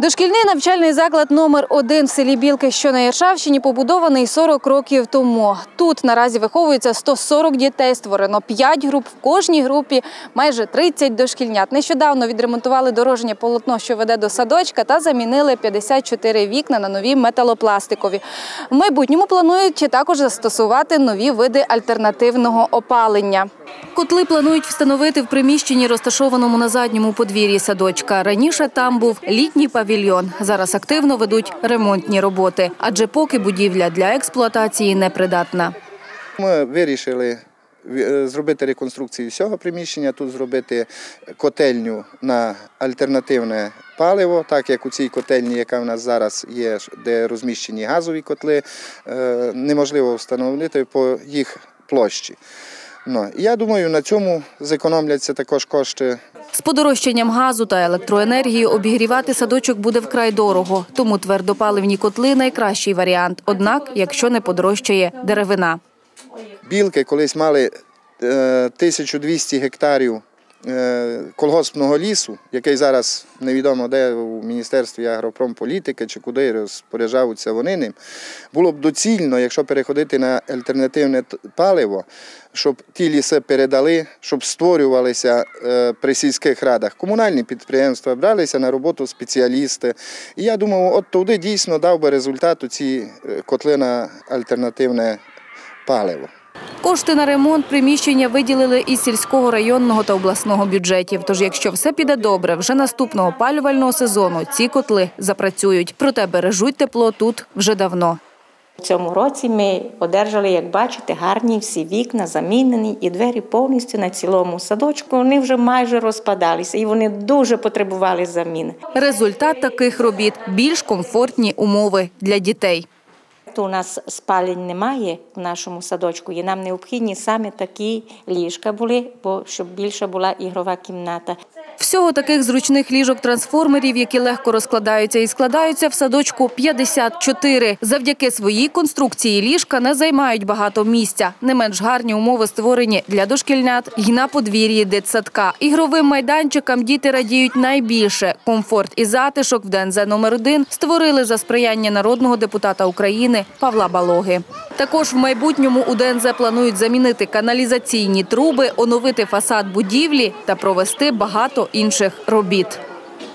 Дошкільний навчальний заклад номер 1 в селі Білки, що на Яршавщині, побудований 40 років тому. Тут наразі виховується 140 дітей, створено 5 груп. В кожній групі майже 30 дошкільнят. Нещодавно відремонтували дорожнє полотно, що веде до садочка, та замінили 54 вікна на нові металопластикові. В майбутньому планують також застосувати нові види альтернативного опалення. Котли планують встановити в приміщенні, розташованому на задньому подвір'ї садочка. Раніше там був літній павільйон. Зараз активно ведуть ремонтні роботи, адже поки будівля для експлуатації непридатна. Ми вирішили е, зробити реконструкцію всього приміщення, тут зробити котельню на альтернативне паливо, так як у цій котельні, яка в нас зараз є, де розміщені газові котли, е, неможливо встановити по їх площі. Ну, я думаю, на цьому зекономляться також кошти З подорожчанням газу та електроенергії обігрівати садочок буде вкрай дорого, тому твердопаливні котли найкращий варіант. Однак, якщо не подорожчає деревина. Білки колись мали е, 1200 гектарів е, колгоспного лісу, який зараз невідомо де у Міністерстві агропромполітики чи куди розпоряджаються вони ним. Було б доцільно, якщо переходити на альтернативне паливо, щоб ті ліси передали, щоб створювалися е, при сільських радах комунальні підприємства, бралися на роботу спеціалісти. І я думав, от туди дійсно дав би результат у ці е, котли на альтернативне паливо. Кошти на ремонт приміщення виділили із сільського районного та обласного бюджетів. Тож, якщо все піде добре, вже наступного опалювального сезону ці котли запрацюють. Проте бережуть тепло тут вже давно. У цьому році ми одержали, як бачите, гарні всі вікна замінені і двері повністю на цілому садочку. Вони вже майже розпадалися і вони дуже потребували заміни. Результат таких робіт більш комфортні умови для дітей. То у нас спалень немає в нашому садочку, і нам необхідні саме такі ліжка були, бо щоб більша була ігрова кімната. Всього таких зручних ліжок-трансформерів, які легко розкладаються і складаються в садочку 54. Завдяки своїй конструкції ліжка не займають багато місця. Не менш гарні умови створені для дошкільнят й на подвір'ї дитсадка. Ігровим майданчикам діти радіють найбільше. Комфорт і затишок в ДНЗ номер 1 створили за сприяння народного депутата України Павла Балоги. Також в майбутньому у ДНЗ планують замінити каналізаційні труби, оновити фасад будівлі та провести багато інших робіт.